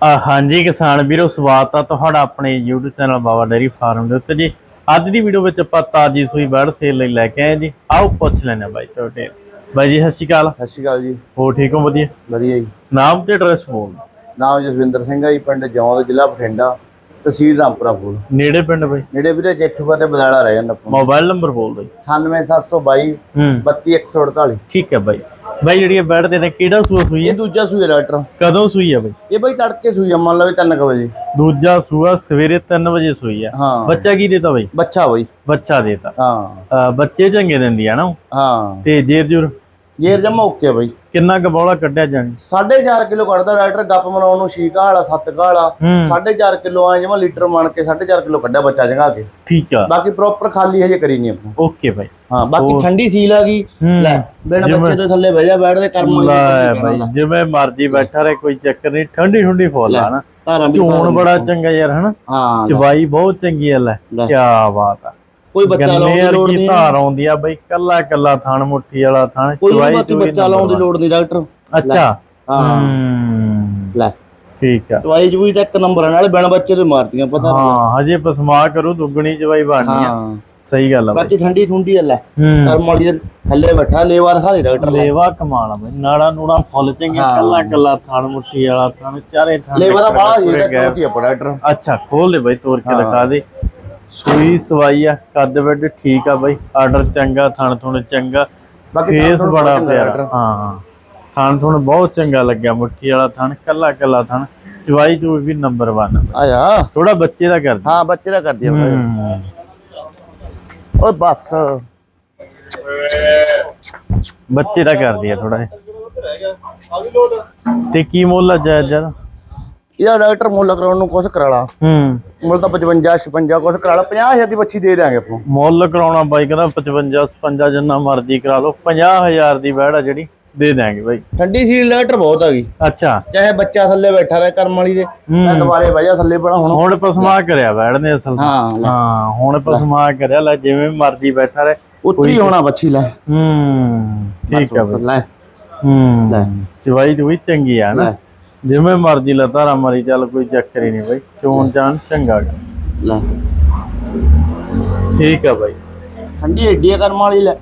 ਆ ਹਾਂਜੀ ਕਿਸਾਨ ਵੀਰੋ ਸਵਾਗਤ ਆ ਤੁਹਾਡਾ ਆਪਣੇ YouTube channel Baba dairy farm ਦੇ ਉੱਤੇ ਜੀ। ਅੱਜ ਦੀ ਵੀਡੀਓ ਵਿੱਚ ਆਪਾਂ ਤਾਜੀ ਸੂਈ ਬਰਡ ਸੇਲ ਲਈ ਲੈ ਕੇ ਆਏ ਜੀ। ਆਓ ਪੁੱਛ ਲੈਣੇ ਆ ਬਾਈ ਤੁਹਾਡੇ। ਬਾਈ ਜੀ ਸਤਿ ਸ਼੍ਰੀ ਅਕਾਲ। ਸਤਿ ਸ਼੍ਰੀ ਅਕਾਲ ਜੀ। ਹੋ ਠੀਕ ਹੋ? ਵਧੀਆ। ਵਧੀਆ ਜੀ। ਨਾਮ ਤੇ ਐਡਰੈਸ ਬੋਲ। ਨਾਮ ਜਸਵਿੰਦਰ ਸਿੰਘ ਹੈ ਜੀ ਪਿੰਡ ਜੌਂਦ ਜ਼ਿਲ੍ਹਾ ਬਠਿੰਡਾ ਤਹਿਸੀਲ ਰਾਮਪੁਰਾ ਫੂਲ ਨੇੜੇ ਪਿੰਡ ਬਾਈ? ਨੇੜੇ ਵੀਰੇ ਜੇਠੂਗਾ ਤੇ ਬਦਾਲਾ ਰਹਿ ਜਾਂਦਾ ਮੋਬਾਈਲ ਨੰਬਰ ਬੋਲ ਜੀ। 98722 ਹੂੰ। 32148 ਠੀਕ ਹੈ ਬਾਈ। ਬਾਈ ਜਿਹੜੀ ਬੈਡ ਦੇ ਨੇ ਕਿਹੜਾ ਸੂਆ ਸੂਈ ਇਹ ਹੈ? ਦੂਜਾ ਸੂਆ ਡਾਕਟਰ। ਕਦੋਂ ਸੂਈ ਹੈ ਬਾਈ? ਇਹ ਬਈ ਤੜਕੇ ਸੂਈ ਆ ਮੰਨ ਲਓ 3 ਵਜੇ। ਦੂਜਾ ਸੂਆ ਸਵੇਰੇ 3 ਵਜੇ ਸੂਈ ਆ। ਹਾਂ। ਬੱਚਾ ਕੀ ਦੇਤਾ ਬਾਈ? ਬੱਚਾ ਬਈ। ਬੱਚਾ ਦੇਤਾ। ਹਾਂ। ਬੱਚੇ ਚੰਗੇ ਦਿੰਦੀ ਆ ਨਾ ਉਹ। ਹਾਂ। ਤੇ ਜੇਰ ਜੁਰ? ਜੇਰ ਜਮਾ ਓਕੇ ਬਈ। ਕਿੰਨਾ ਕੁ ਬੌਲਾ ਕੱਢਿਆ ਜਾਣੀ? 4.5 ਕਿਲੋ ਕੱਢਦਾ ਡਾਕਟਰ ਗੱਪ ਮਨਾਉਣ ਨੂੰ ਛੀਕਾ ਵਾਲਾ 7 ਵਾਲਾ। ਹੂੰ। 4.5 ਕਿਲੋ ਆ ਜਮਾ ਲੀਟਰ ਮੰਨ ਕੇ 4.5 ਕਿਲੋ ਕੱਢਿਆ ਬੱਚਾ ਜਗਾ ਕੇ। ਠੀਕ ਆ। ਬਾਕੀ ਪ੍ਰੋਪਰ ਖਾਲੀ ਹਜੇ ਕਰੀ ਨਹੀਂ ਆਪਾਂ। ਓਕੇ ਬਾਈ। ਹਾਂ ਬਾਕੀ ਠੰਡੀ ਸੀਲ ਆ ਗਈ। ਹੂੰ। ਲੈ ਬਿਨ ਜਿਵੇਂ- ਬੱਚੇ ਤੋਂ ਥੱਲੇ ਬਹਿ ਜਾ ਬੈਠਦੇ ਕਰਮ ਬਾਈ ਜਿਵੇਂ ਮਰਜ਼ੀ ਬੈਠਾ ਰਹੇ ਕੋਈ ਚੱਕਰ ਨਹੀਂ। ਠੰਡੀ ਠੰਡੀ ਫੁੱਲ ਆ ਨਾ। ਝੋਣ ਬੜਾ ਚੰਗਾ ਯਾਰ ਹਨਾ? ਹਾਂ ਚਵਾਈ ਬਹੁਤ ਚੰਗੀ ਆ ਲੈ। ਲੈ। ਕੀ ਬਾਤ ਆ। ਕੋਈ ਬੱਚਾ ਲਾਉਣ ਦੀ ਲੋੜ ਨਹੀਂ ਧਾਰ ਆਉਂਦੀ ਆ ਬਈ ਕੱਲਾ ਕੱਲਾ ਥਣ ਮੁੱਠੀ ਵਾਲਾ ਥਣ ਕੋਈ ਬਾਕੀ ਬੱਚਾ ਲਾਉਣ ਦੀ ਲੋੜ ਨਹੀਂ ਡਾਕਟਰ। ਅੱਛਾ। ਹਾਂ। ਲੈ। ਠੀਕ ਆ। ਦਵਾਈ ਜੂਈ ਤਾਂ ਇੱਕ ਨੰਬਰ ਨਾਲੇ ਬਿਨ ਬੱਚੇ ਤੋਂ ਮਾਰਤੀਆਂ ਪਤਾ ਹਾਂ ਹਜੇ ਪਸਮਾ ਕਰੂ ਦੁੱਗਣੀ ਚਵਾਈ ਬਣਨੀ ਆ। ਸਹੀ ਗੱਲ ਆ ਬਾਕੀ ਠੰਡੀ ਠੁੰਡੀ ਆ ਲੈ। ਹੂੰ। ਕਰਮ ਵਾਲੀ ਥੱਲੇ ਬੈਠਾ ਲੇਵਾ ਦਿਖਾ ਦੇ ਡਾਕਟਰ ਲੇਵਾ ਕਮਾਲ ਆ ਬਈ ਨਾੜਾ ਨੂੜਾ ਫੁੱਲ ਚੰਗੇ ਹਾਂ। ਕੱਲਾ ਕੱਲਾ ਥਣ ਮੁੱਠੀ ਵਾਲਾ ਥਣ ਚਾਰੇ ਥਣ ਲੇਵਾ ਦਾ ਪੂਰੇ ਜੀ ਗੈਪ। ਟੋਟੀ ਆ ਡਾਕਟਰ। ਅੱਛਾ ਖੋਲ ਲੈ ਬਾਈ ਤੋੜ ਕੇ। ਦਿਖਾ ਦੇ। ਸੂਈ ਸਵਾਈ ਆ ਕੱਦ ਵੱਡ ਠੀਕ ਆ ਬਾਈ। ਆਰਡਰ ਚੰਗਾ ਥਣ ਥੁਣ ਚੰਗਾ। ਫੇਸ ਬੜਾ ਪਿਆਰਾ। ਹਾਂ। ਥਣ ਥੁਣ ਬਹੁਤ ਚੰਗਾ ਲੱਗਿਆ ਮੁੱਠੀ ਵਾਲਾ ਥਣ ਕੱਲਾ ਕੱਲਾ ਥਣ। ਚਵਾਈ ਚੂਈ ਵੀ ਨੰਬਰ 1 ਆ ਜਾ ਥੋੜਾ ਬੱਚੇ ਦਾ ਕਰ ਹਾਂ ਬੱਚੇ ਦਾ ਕਰਦੀ ਆ ਓਏ ਬਸ। ਬੱਚੇ ਦਾ ਕਰਦੀ ਆ ਥੋੜਾ ਤੇ ਕੀ ਮੁੱਲ ਆ ਜਾਇਜ਼ ਜਰ ਇਹਦਾ ਡਾਕਟਰ ਮੁੱਲ ਕਰਾਉਣ ਨੂੰ ਕੁਛ ਕਰਾ ਲਾ। ਹੂੰ। ਮੁੱਲ ਤਾਂ 55 56 ਕੁਛ ਕਰਾ ਲਾ 50000 ਦੀ ਬੱਚੀ ਦੇ ਦਿਆਂਗੇ ਆਪਾਂ। ਮੁੱਲ ਕਰਾਉਣਾ ਬਾਈ ਕਹਿੰਦਾ 55 56 ਜਿੰਨਾ ਮਰਜ਼ੀ ਕਰਾ ਲਓ 50000 ਦੀ ਆ ਜਿਹੜੀ ਦੇ ਦਿਆਂਗੇ ਬਾਈ। ਠੰਡੀ ਸੀਲ ਡਾਕਟਰ ਬਹੁਤ ਆ ਗਈ ਅੱਛਾ। ਚਾਹੇ ਬੱਚਾ ਥੱਲੇ ਬੈਠਾ ਰਹੇ ਕਰਮ ਵਾਲੀ ਦੇ ਮੈਂ ਦੁਬਾਰੇ ਬਹਿ ਜਾ ਥੱਲੇ ਬਣਾ ਹੁਣ। ਹੁਣ ਪਸਮਾ ਕਰਿਆ ਨੇ ਅਸਲ ਹਾਂ ਹੁਣ ਪਸਮਾ ਕਰਿਆ ਲੈ ਜਿਵੇਂ ਮਰਜ਼ੀ ਬੈਠਾ ਰਹੇ ਉੱਤਰੀ ਹੋਣਾ ਬੱਚੀ ਲੈ। ਹੂੰ ਠੀਕ ਆ ਬਾਈ। ਲੈ। ਹੂੰ ਲੈ। ਚਵਾਈ ਵੀ ਚੰਗੀ ਆ ਨਾ? ਜਿਵੇਂ ਮਰਜ਼ੀ ਲਾ ਧਾਰਾ ਮਰੀ ਚੱਲ ਕੋਈ ਚੱਕਰ ਹੀ ਨਹੀਂ ਬਾਈ। ਚੋਣ ਚਾਣ ਚੰਗਾ ਗਾ। ਲੈ। ਠੀਕ ਆ ਬਾਈ। ਠੰਡੀ ਏਡੀ ਕਰਮ ਵਾਲੀ ਲੈ।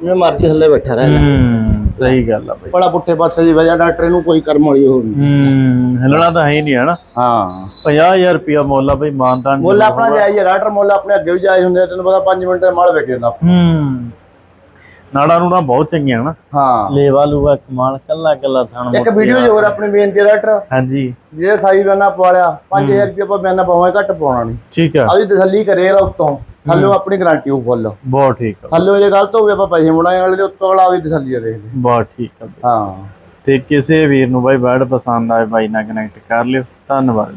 ਜਿਵੇਂ ਮਰਜ਼ੀ ਥੱਲੇ ਬੈਠਾ ਰਹੇ ਲੈ। ਹੂੰ ਸਹੀ ਗੱਲ ਆ ਬਾਈ। ਬੜਾ ਪੁੱਠੇ ਪਾਸੇ ਦੀ ਵਜ੍ਹਾ ਡਾਕਟਰ ਨੂੰ ਕੋਈ ਕਰਮ ਵਾਲੀ ਹੋ ਨਹੀਂ। ਹੂੰ ਹਿਲਣਾ ਤਾਂ ਹੈ ਹੀ ਨਹੀਂ ਹਨਾ? ਹਾਂ। 50000 ਰੁਪਿਆ ਮੁੱਲ ਬਈ ਮਾਨਤਾਨ ਮੁੱਲ ਆਪਣਾ ਜਾਈ ਹੈ ਡਾਕਟਰ ਮੁੱਲ ਆਪਣੇ ਅੱਗੇ ਵੀ ਜਾਈ ਹੁੰਦੇ ਤੈਨੂੰ ਪਤਾ 5 ਮਿੰਟ ਦੇ ਮਾਲ ਵੇਖ ਜਾਂਦਾ ਹੂੰ। ਨਾੜਾ ਨੂੜਾ ਬਹੁਤ ਚੰਗੀਆਂ ਹਨਾ। ਹਾਂ। ਲੇਵਾ ਲੂਗਾ ਕਮਾਲ ਕੱਲਾ ਕੱਲਾ ਥਣ ਇੱਕ ਵੀਡੀਓ ਹੋਰ ਆਪਣੀ ਬੇਨਤੀ ਡਾਕਟਰ। ਹਾਂਜੀ। ਜਿਹੜੇ ਸਾਈ ਬਿਆਨਾ ਪਵਾਲਿਆ 5000 ਰੁਪਏ ਆਪਾਂ ਬਿਆਨਾ ਪਾਵਾਂਗੇ ਘੱਟ ਪਾਉਣਾ ਨਹੀਂ। ਠੀਕ ਆ ਆਲੀ ਤਸੱਲੀ ਕਰੇਗਾ ਉੱਤੋਂ। ਥੱਲੇ ਆਪਣੀ ਗਾਰੰਟੀ ਉਹ ਫੁੱਲ ਬਹੁਤ ਠੀਕ ਆ ਥੱਲੇ ਜੇ ਗਲਤ ਹੋਵੇ ਆਪਾਂ ਪੈਸੇ ਮੁੜਾਂਗੇ ਵਾਲੇ ਦੇ ਉੱਤੋਂ ਵਾਲਾ ਉਹਦੀ ਤਸੱਲੀ ਆ ਦੇਖਦੇ ਬਹੁਤ ਠੀਕ ਆ। ਹਾਂ। ਤੇ ਕਿਸੇ ਵੀਰ ਨੂੰ ਬਾਈ ਬੈਡ ਪਸੰਦ ਆਏ ਬਾਈ ਨਾਲ ਕਨੈਕਟ ਕਰ ਲਿਓ। ਧੰਨਵਾਦ।